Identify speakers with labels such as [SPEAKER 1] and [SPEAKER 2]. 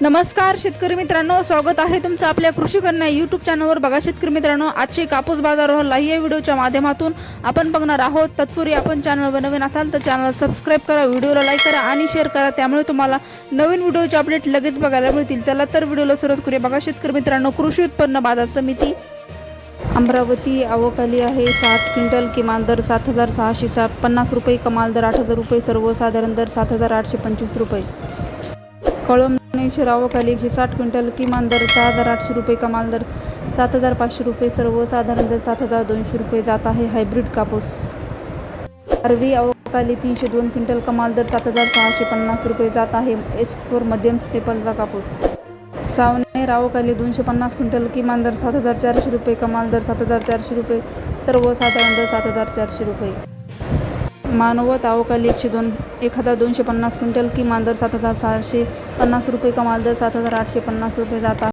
[SPEAKER 1] नमस्कार शेतकरी मित्रांनो. स्वागत आहे तुमचं आपल्या कृषी कन्या यूट्यूब चॅनलवर बघा शेतकरी मित्रांनो आजचे कापूस बाजारावर या व्हिडिओच्या माध्यमातून आपण बघणार आहोत. तत्पूर्वी आपण चॅनलवर नवीन असाल तर चॅनल सबस्क्राईब करा व्हिडिओला लाईक करा आणि शेअर करा. त्यामुळे तुम्हाला नवीन व्हिडिओचे अपडेट लगेच बघायला मिळतील. चला तर व्हिडिओला सुरुवात करूया. बघा शेतकरी मित्रांनो कृषी उत्पन्न बाजार समिती अमरावती आवकाली आहे. साठ क्विंटल किमान दर सात हजार सहाशे साठ पन्नास रुपये कमाल दर आठ हजार रुपये सर्वसाधारण दर सात हजार आठशे पंचवीस रुपये. कळम शरावाखाली एकशे साठ क्विंटल किमान दर सहा हजार आठशे रुपये कमाल दर सात हजार पाचशे रुपये सर्वसाधारण दर सात हजार दोनशे रुपये जात आहे हायब्रिड कापूस. आरवी अवकाली तीनशे दोन क्विंटल कमाल दर सात हजार सहाशे पन्नास रुपये जात आहे एस फोर मध्यम स्टेपलचा कापूस. सावने रावकाली दोनशे पन्नास क्विंटल किमान दर सात हजार चारशे रुपये कमाल दर सात हजार चारशे रुपये सर्वसाधारण दर सात हजार चारशे रुपये. मानवत अवकाली एकशे दोन एक हजार दोनशे पन्नास क्विंटल किमान दर सात हजार सहाशे पन्नास रुपये कमाल दर सात हजार आठशे पन्नास रुपये जातात